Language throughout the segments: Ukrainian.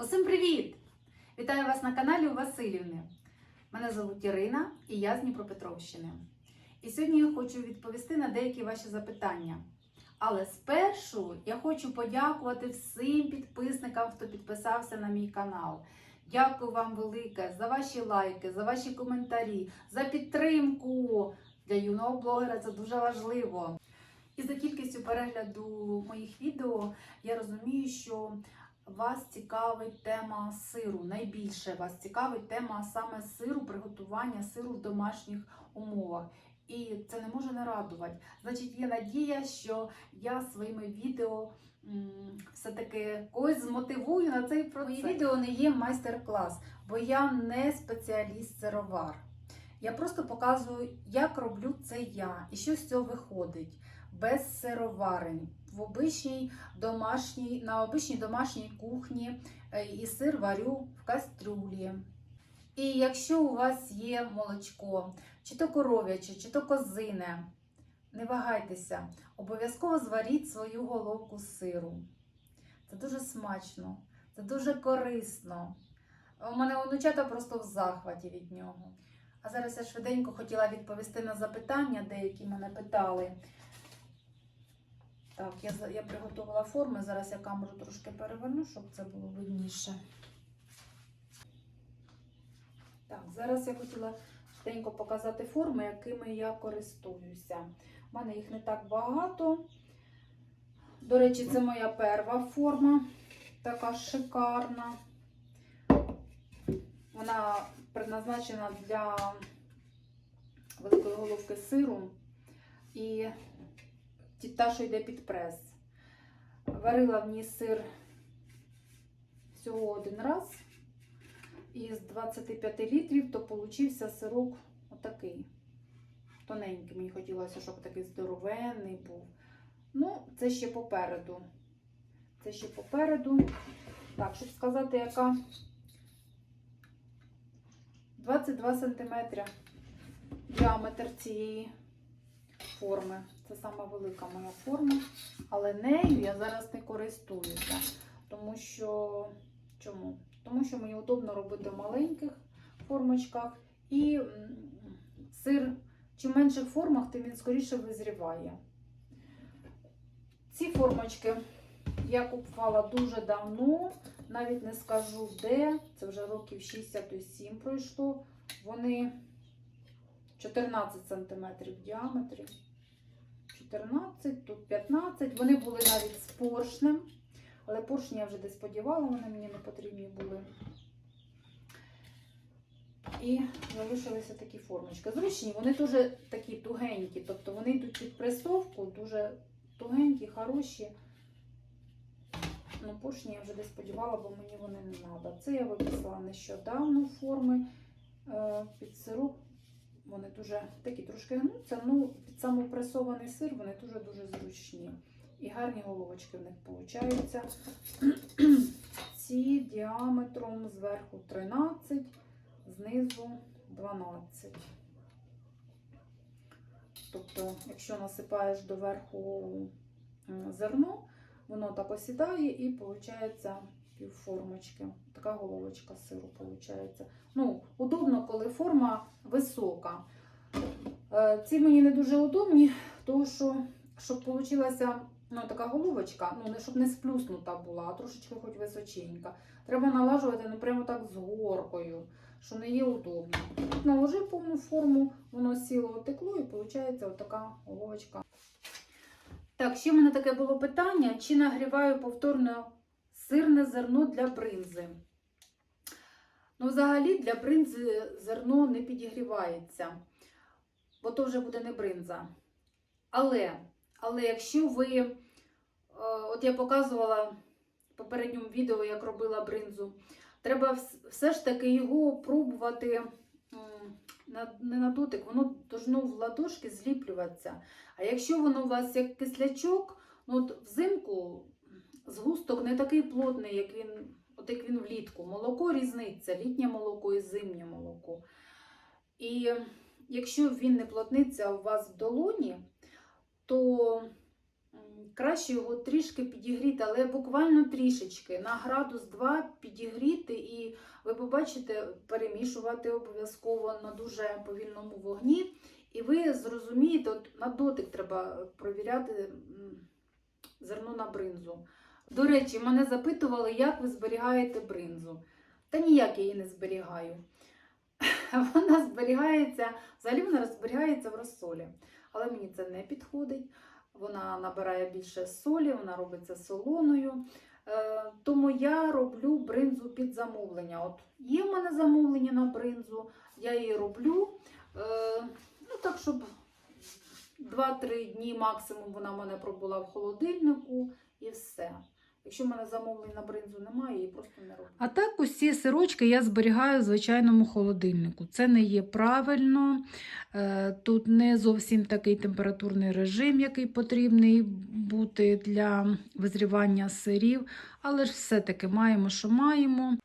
Усім привіт! Вітаю вас на каналі у Васильівни. Мене звуть Ірина і я з Дніпропетровщини. І сьогодні я хочу відповісти на деякі ваші запитання. Але спершу я хочу подякувати всім підписникам, хто підписався на мій канал. Дякую вам велике за ваші лайки, за ваші коментарі, за підтримку для юного блогера. Це дуже важливо. І за кількістю перегляду моїх відео я розумію, що вас цікавить тема сиру. Найбільше вас цікавить тема саме сиру, приготування сиру в домашніх умовах. І це не може не радувати. Значить, є надія, що я своїми відео все-таки когось змотивую на цей процес. Мої відео не є майстер-клас, бо я не спеціаліст-сировар. Я просто показую, як роблю це я і що з цього виходить без сироварень в обичній домашній, на обичній домашній кухні е, і сир варю в кастрюлі. І якщо у вас є молочко, чи то коров'яче, чи то козине, не вагайтеся, обов'язково зваріть свою головку сиру. Це дуже смачно, це дуже корисно. У мене онучата просто в захваті від нього. А зараз я швиденько хотіла відповісти на запитання, деякі мене питали. Так, я, я приготувала форми. Зараз я камеру трошки переверну, щоб це було видніше. Так, зараз я хотіла швиденько показати форми, якими я користуюся. У мене їх не так багато. До речі, це моя перша форма, така шикарна. Вона предназначена для великої головки сиру. І та, що йде під прес. Варила в ній сир всього один раз. Із 25 літрів, то получився сирок отакий. Тоненький. Мені хотілося, щоб такий здоровенний був. Ну, це ще попереду. Це ще попереду. Так, щоб сказати, яка 22 см діаметр цієї форми. Це сама велика моя форма, але нею я зараз не користуюся. Тому що чому? Тому що мені удобно робити в маленьких формочках. І сир, чим менших формах, тим він скоріше визріває. Ці формочки я купувала дуже давно, навіть не скажу де. Це вже років 67 пройшло. Вони 14 см в діаметрі. 14, тут 15. Вони були навіть з поршнем, але поршні я вже десь подівала, вони мені не потрібні були. І залишилися такі формочки. Зручні, вони дуже такі тугенькі, тобто вони йдуть під пресовку, дуже тугенькі, хороші. Ну, поршні я вже десь подівала, бо мені вони не треба. Це я виписала нещодавно форми е, під сироп. Вони дуже такі трошки гнуться, ну під самопресований сир вони дуже-дуже зручні. І гарні головочки в них получаються. Ці діаметром зверху 13, знизу 12. Тобто, якщо насипаєш доверху зерно, воно так осідає і виходить півформочки. Така головочка сиру виходить. Ну, удобно, коли форма висока. Е, Ці мені не дуже удобні, тому що, щоб вийшла ну, така головочка, ну, не щоб не сплюснута була, а трошечки хоч височенька. Треба налажувати ну, прямо так з горкою, що не є удобно. Наложив повну форму, воно сіло отекло і виходить отака головочка. Так, ще в мене таке було питання: чи нагріваю повторно сирне зерно для бринзи? Ну, взагалі для бринзи зерно не підігрівається, бо то вже буде не бринза. Але, але якщо ви, е, от я показувала в попередньому відео, як робила бринзу, треба все ж таки його пробувати не на дотик, воно должно в ладошки зліплюватися. А якщо воно у вас як кислячок, ну от взимку згусток не такий плотний, як він от як він влітку. Молоко різниця, літнє молоко і зимнє молоко. І якщо він не плотниться у вас в долоні, то краще його трішки підігріти, але буквально трішечки на градус 2 підігріти, і ви побачите, перемішувати обов'язково на дуже повільному вогні. І ви зрозумієте, от на дотик треба провіряти зерно на бринзу. До речі, мене запитували, як ви зберігаєте бринзу. Та ніяк я її не зберігаю. Вона зберігається, взагалі вона зберігається в розсолі. Але мені це не підходить. Вона набирає більше солі, вона робиться солоною. Е, Тому я роблю бринзу під замовлення. От є в мене замовлення на бринзу, я її роблю. Е, Ну так, щоб 2-3 дні максимум вона в мене пробула в холодильнику і все. Якщо в мене замовлень на бринзу немає, її просто не роблю. А так усі сирочки я зберігаю в звичайному холодильнику. Це не є правильно. Е, Тут не зовсім такий температурний режим, який потрібний бути для визрівання сирів, але ж все-таки маємо, що маємо.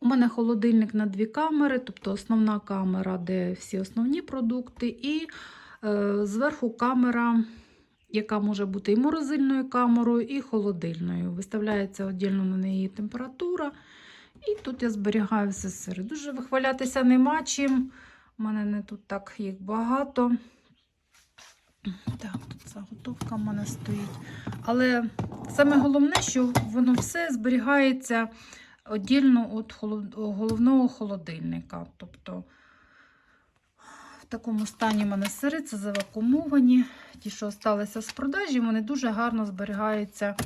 У мене холодильник на дві камери, тобто основна камера, де всі основні продукти, і е, зверху камера, яка може бути і морозильною камерою, і холодильною. Виставляється віддільно на неї температура. І тут я зберігаю все сири. Дуже вихвалятися нема чим. У мене не тут так їх багато. Так, тут заготовка в мене стоїть. Але саме головне, що воно все зберігається віддільно від головного холодильника. Тобто в такому стані в мене сири, це завакумовані. Ті, що залишилися з продажі, вони дуже гарно зберігаються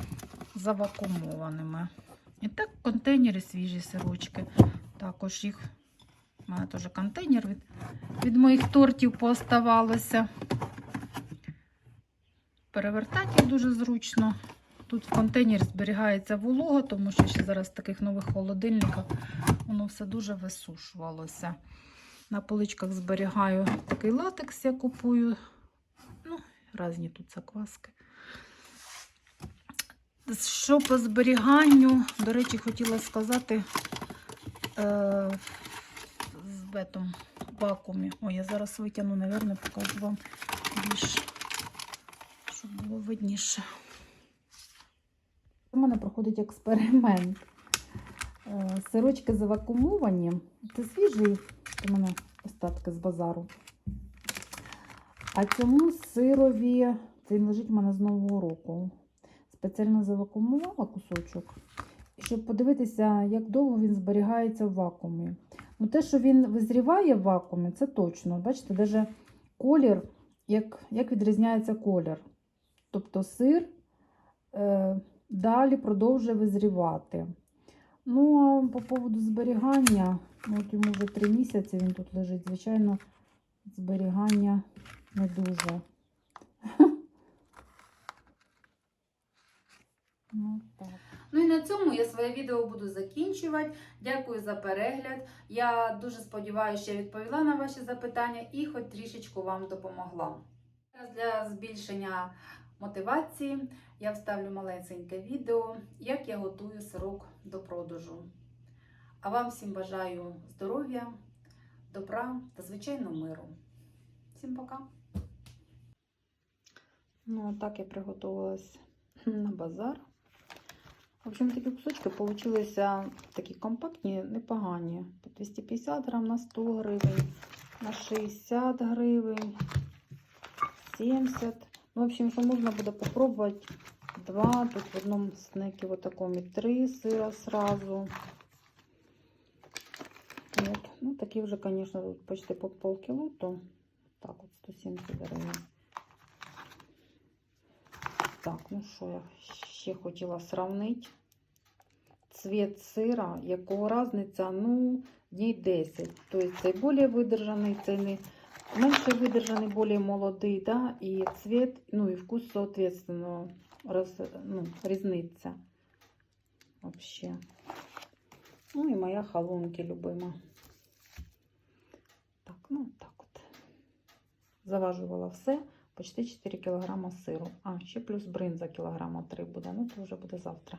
завакумованими. І так, в контейнері свіжі сирочки. Також їх. У мене теж контейнер від, від моїх тортів пооставалося. Перевертати їх дуже зручно. Тут в контейнері зберігається волога, тому що ще зараз в таких нових холодильниках воно все дуже висушувалося. На поличках зберігаю такий латекс, я купую. Ну, різні тут закваски. Що по зберіганню, до речі, хотіла сказати е, з бетом в вакуумі. Ой, я зараз витягну, напевно, покажу вам більше, щоб було видніше. У мене проходить експеримент. Е, Сирочки завакумовані. Це свіжий у мене остатки з базару. А цьому сирові, це лежить в мене з Нового року. Спеціально завакумувала кусочок, щоб подивитися, як довго він зберігається в вакуумі. Ну, те, що він визріває в вакуумі, це точно. Бачите, навіть колір, як, як відрізняється колір. Тобто сир е, далі продовжує визрівати. Ну, а по поводу зберігання, ну, от йому вже три місяці він тут лежить. Звичайно, зберігання не дуже. Ну, так. Ну і на цьому я своє відео буду закінчувати. Дякую за перегляд. Я дуже сподіваюся, що я відповіла на ваші запитання і хоч трішечку вам допомогла. Зараз Для збільшення мотивації я вставлю малесеньке відео, як я готую сирок до продажу. А вам всім бажаю здоров'я, добра та звичайно миру. Всім пока! Ну, так я приготувалась на базар. В общем, такі кусочки получилися такі компактні, непогані. По 250 грам на 100 гривень, на 60 гривень, 70. Ну, в общем, що можна буде попробувати два, тут в одному снекі вот такому і три сира сразу. Ну, такі вже, звісно, тут почти по полкіло, то так от 170 гривень. Так, ну що я ще хотіла сравнити. Цвіт сира, якого різниця, ну, дней 10. Тобто цей більш видержаний, цей не менше видержаний, більш молодий, да? і цвіт, ну і вкус, соответственно, роз, ну, різниця. Вообще. Ну і моя халунки любима. Ну так от. Заважувала все. Почти 4 кг сиру. А, ще плюс бринза кілограма 3 буде. Ну, це вже буде завтра.